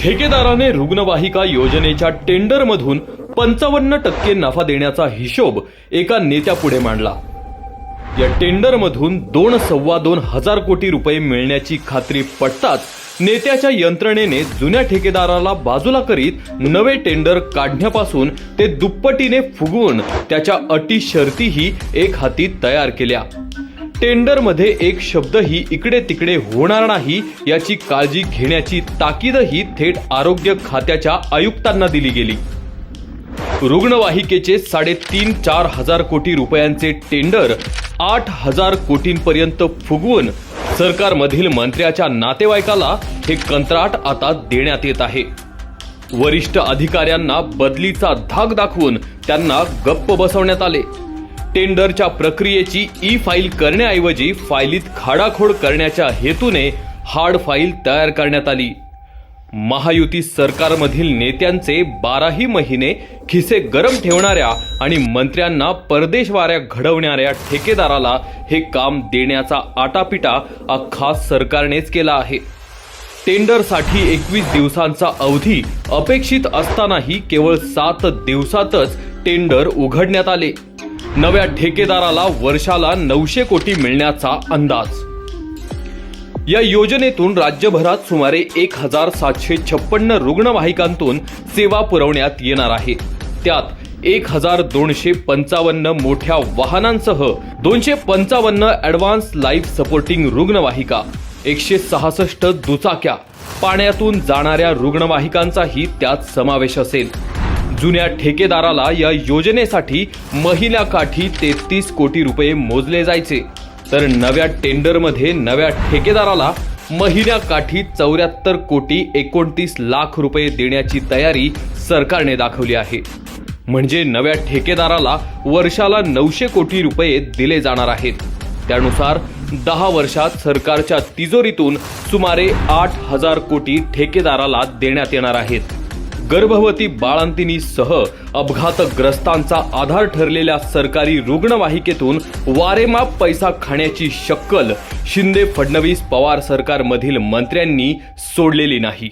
ठेकेदाराने रुग्णवाहिका योजनेच्या टेंडरमधून पंचावन्न टक्के नफा देण्याचा हिशोब एका नेत्यापुढे मांडला. या टेंडरमधून दोन सव्वा दोन हजार कोटी रुपये मिळण्याची खात्री पटताच नेत्याच्या यंत्रणेने जुन्या ठेकेदाराला बाजूला करीत नवे टेंडर काढण्यापासून ते दुप्पटीने फुगवून त्याच्या अटी शर्तीही एक हाती तयार केल्या. टेंडरमध्ये एक शब्दही इकडे तिकडे होणार नाही याची काळजी घेण्याची ताकीदही थेट आरोग्य खात्याच्या आयुक्तांना दिली गेली. रुग्णवाहिकेचे साडेतीन चार हजार कोटी रुपयांचे टेंडर आठ हजार कोटींपर्यंत फुगवून सरकारमधील मंत्र्याच्या नातेवाईकाला हे कंत्राट आता देण्यात येत आहे. वरिष्ठ अधिकाऱ्यांना बदलीचा धाक दाखवून त्यांना गप्प बसवण्यात आले. टेंडरच्या प्रक्रियेची ई फाईल करण्याऐवजी फाईलीत खाडाखोड करण्याच्या हेतूने हार्ड फाईल तयार करण्यात आली. महायुती सरकारमधील नेत्यांचे बाराही महिने खिसे गरम ठेवणाऱ्या आणि मंत्र्यांना परदेशवाऱ्या घडवणाऱ्या ठेकेदाराला हे काम देण्याचा आटापिटा अख्खा सरकारनेच केला आहे. टेंडरसाठी एकवीस दिवसांचा अवधी अपेक्षित असतानाही केवळ सात दिवसातच टेंडर उघडण्यात आले. नव्या ठेकेदाराला वर्षाला नऊशे कोटी मिळण्याचा अंदाज. या योजनेतून राज्यभरात सुमारे एक हजार सातशे छप्पन्न रुग्णवाहिकांतून सेवा पुरवण्यात येणार आहे. त्यात एक हजार दोनशे पंचावन्न मोठ्या वाहनांसह दोनशे पंचावन्न ॲडव्हान्स लाईफ सपोर्टिंग रुग्णवाहिका एकशे सहासष्ट दुचाक्या पाण्यातून जाणाऱ्या रुग्णवाहिकांचाही त्यात समावेश असेल. जुन्या ठेकेदाराला या योजनेसाठी महिन्याकाठी तेहतीस कोटी रुपये मोजले जायचे. तर नव्या टेंडरमध्ये नव्या ठेकेदाराला महिन्याकाठी चौऱ्याहत्तर कोटी एकोणतीस लाख रुपये देण्याची तयारी सरकारने दाखवली आहे. म्हणजे नव्या ठेकेदाराला वर्षाला नऊशे कोटी रुपये दिले जाणार आहेत. त्यानुसार दहा वर्षात सरकारच्या तिजोरीतून सुमारे आठ हजार कोटी ठेकेदाराला देण्यात येणार आहेत. गर्भवती बाळंतिनीसह अपघातग्रस्तांचा आधार ठरलेल्या सरकारी रुग्णवाहिकेतून वारेमाप पैसा खाण्याची शक्कल शिंदे फडणवीस पवार सरकारमधील मंत्र्यांनी सोडलेली नाही.